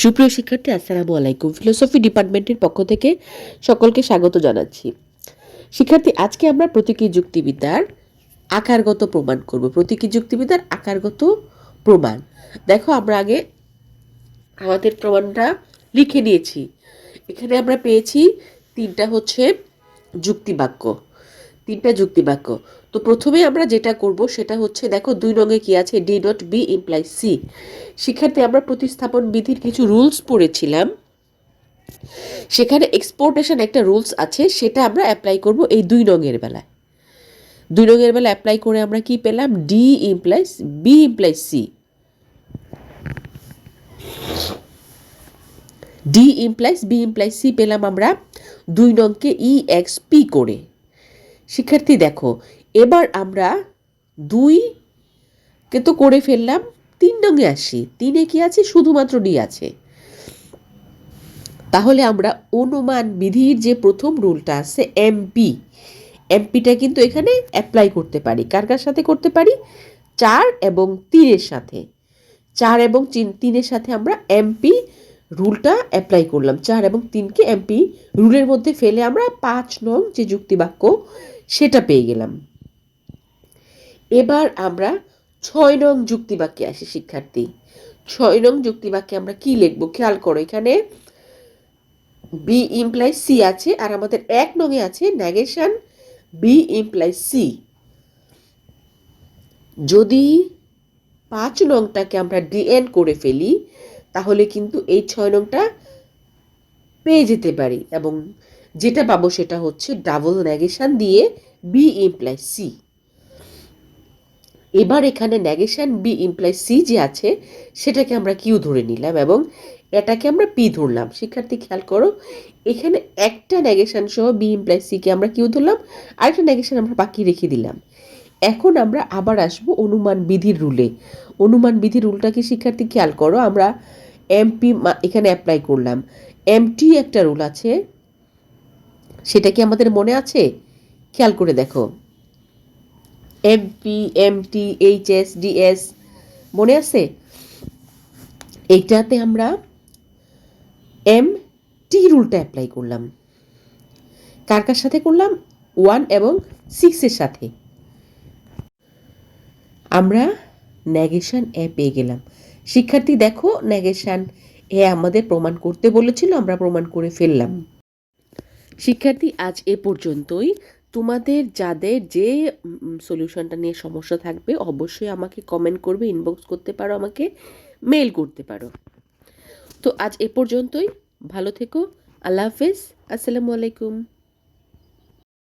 সুপ্রিয় শিক্ষার্থী, আসসালামু আলাইকুম। ফিলোসফি ডিপার্টমেন্টের পক্ষ থেকে সকলকে স্বাগত জানাচ্ছি। শিক্ষার্থী, আজকে আমরা প্রতীকী যুক্তিবিদ্যার আকারগত প্রমাণ করব। প্রতীকী যুক্তিবিদ্যার আকারগত প্রমাণ। দেখো, আমরা আগে আমাদের প্রমাণটা লিখে নিয়েছি। এখানে আমরা পেয়েছি তিনটা হচ্ছে যুক্তিবাক্য। তিনটা যুক্তিবাক্য। তো প্রথমে আমরা যেটা করব সেটা হচ্ছে, দেখো দুই রঙে কি আছে? D dot B imply C শিক্ষার্থী, আমরা প্রতিস্থাপন বিধির কিছু রুলস পড়েছিলাম। সেখানে এক্সপোর্টেশন একটা রুলস আছে, সেটা আমরা অ্যাপ্লাই করব এই দুই রঙের বেলায়। দুই রঙের বেলা অ্যাপ্লাই করে আমরা কি পেলাম? D implies B implies C D implies B implies C পেলাম আমরা দুই নংকে ই এক্স পি করে। শিক্ষার্থী দেখো, এবার আমরা দুই কে তো করে ফেললাম, তিন নঙে আসি। তিনে কি আছে? শুধুমাত্র ডি আছে। তাহলে আমরা অনুমান বিধির যে প্রথম রুলটা আছে, এমপি। এমপিটা কিন্তু এখানে অ্যাপ্লাই করতে পারি। কার কার সাথে করতে পারি? চার এবং তিনের সাথে। চার এবং তিন- তিনের সাথে আমরা এমপি রুলটা অ্যাপ্লাই করলাম। চার এবং তিনকে এমপি রুলের মধ্যে ফেলে আমরা পাঁচ নং যে যুক্তিবাক্য সেটা পেয়ে গেলাম। এবার আমরা ছয় নং যুক্তিবাক্যে আসি, শিক্ষার্থী। ছয় নং যুক্তিবাক্যে আমরা কি লিখব? খেয়াল করো, এখানে বি ইমপ্লাই সি আছে আর আমাদের এক নঙে আছে নেগেশন বি ইমপ্লাই সি যদি পাঁচ নংটাকে আমরা ডিএন করে ফেলি তাহলে কিন্তু এই ছয় নংটা পেয়ে যেতে পারি এবং যেটা পাবো সেটা হচ্ছে ডাবল নেগেশন দিয়ে বি ইমপ্লাই সি এবার এখানে নেগেশন বি ইমপ্লাই সি যে আছে, সেটাকে আমরা কিউ ধরে নিলাম এবং এটাকে আমরা পি ধরলাম। শিক্ষার্থী খেয়াল করো, এখানে একটা নেগেশন সহ বি ইমপ্লাই সিকে আমরা কিউ ধরলাম, আরেকটা নেগেশন আমরা বাকি রেখে দিলাম। এখন আমরা আবার আসব অনুমান বিধির রুলে অনুমান বিধির রুলটা কি শিক্ষার্থী খেয়াল করো, আমরা এমপি এখানে অ্যাপ্লাই করলাম। এমটি একটা রুল আছে, সেটা কি আমাদের মনে আছে? খেয়াল করে দেখো। এমপি এমটি এইচএস ডিএস মনে আছে? এইটাতে আমরা এম টি রুলটা অ্যাপ্লাই করলাম। কার কার সাথে করলাম? ওয়ান এবং সিক্সের সাথে। আমরা নেগেশন এ পেয়ে গেলাম। শিক্ষার্থী, দেখো নেগেশন এ আমাদের প্রমাণ করতে বলেছিল, আমরা প্রমাণ করে ফেললাম। শিক্ষার্থী, আজ এ পর্যন্তই। তোমাদের, যাদের যে সলিউশনটা নিয়ে সমস্যা থাকবে, অবশ্যই আমাকে কমেন্ট করবে ইনবক্স করতে পারো, আমাকে মেল করতে পারো। তো আজ এ পর্যন্তই। ভালো থেকো। আল্লাহ হাফেজ। আসসালামু আলাইকুম।